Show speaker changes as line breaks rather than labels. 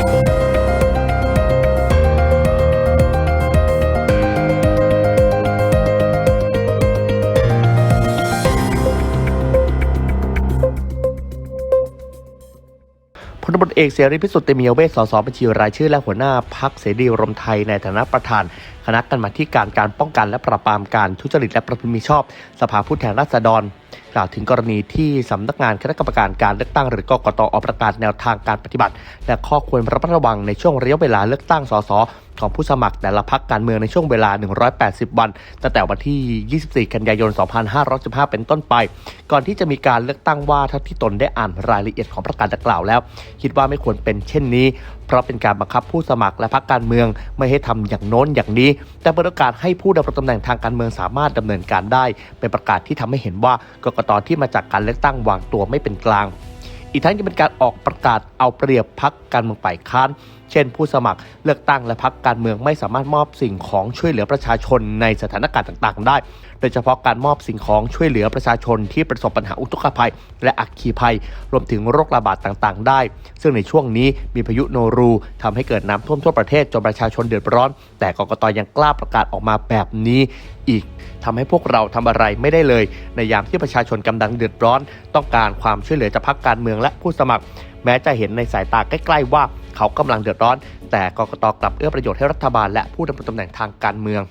you ลตำรวจเอกเสรีพิสุทธิ์เตมียเวสสสบัญชีรายชื่อ และหัวหน้าพักเสรีรวมไทยในฐานะประธาน คณะกรรมาธิการการป้องกันและปราบปรามการทุจริตและประพฤติมิชอบ สภาผู้แทนราษฎรกล่าวถึงกรณีที่สำนักงานคณะกรรมการการเลือกตั้งหรือกกตออกประกาศแนวทางการปฏิบัติ และข้อควรระมัดระวังในช่วงระยะเวลาเลือกตั้งสส ของผู้สมัครแต่ละพักการเมืองในช่วงเวลา 180 วัน ตั้งแต่วันที่ 24 กันยายน 2515 เป็นต้นไป ก่อนที่จะมีการเลือกตั้งว่าเท่าที่ตนได้อ่านรายละเอียดของประกาศดังกล่าวแล้ว คิดว่าไม่ควรเป็นเช่นนี้ เพราะเป็นการบังคับผู้สมัครและพรรคการเมืองไม่ให้ทำอย่างโน้นอย่างนี้ แต่เปิดโอกาสให้ผู้ดำรงตำแหน่งทางการเมืองสามารถดำเนินการได้ เป็นประกาศที่ทำให้เห็นว่ากกตที่มาจากการเลือกตั้งวางตัวไม่เป็นกลาง อีกทั้งยังเป็นการออกประกาศเอาเปรียบพักการเมืองฝ่ายค้านเช่น ผู้สมัครเลือกตั้งและพักการเมืองไม่สามารถมอบสิ่งของช่วยเหลือประชาชนในสถานการณ์ต่าง ๆ ได้ โดยเฉพาะการมอบสิ่งของช่วยเหลือประชาชนที่ประสบปัญหาอุทกภัย และอัคคีภัย รวมถึงโรคระบาดต่าง ๆ ได้ ซึ่งในช่วงนี้มีพายุโนรูทำให้เกิดน้ำท่วมทั่วประเทศจนประชาชนเดือดร้อน แต่กกตยังกล้าประกาศออกมาแบบนี้อีกทำให้พวกเราทำอะไรไม่ได้เลย ในยามที่ประชาชนกำลังเดือดร้อน ต้องการความช่วยเหลือจากพรรคการเมืองและผู้สมัคร แม้จะเห็นในสายตาใกล้ ๆ ว่าเขากำลังเดือดร้อน แต่กกตกลับเอื้อประโยชน์ให้รัฐบาลและผู้ดำรงตำแหน่งทางการเมือง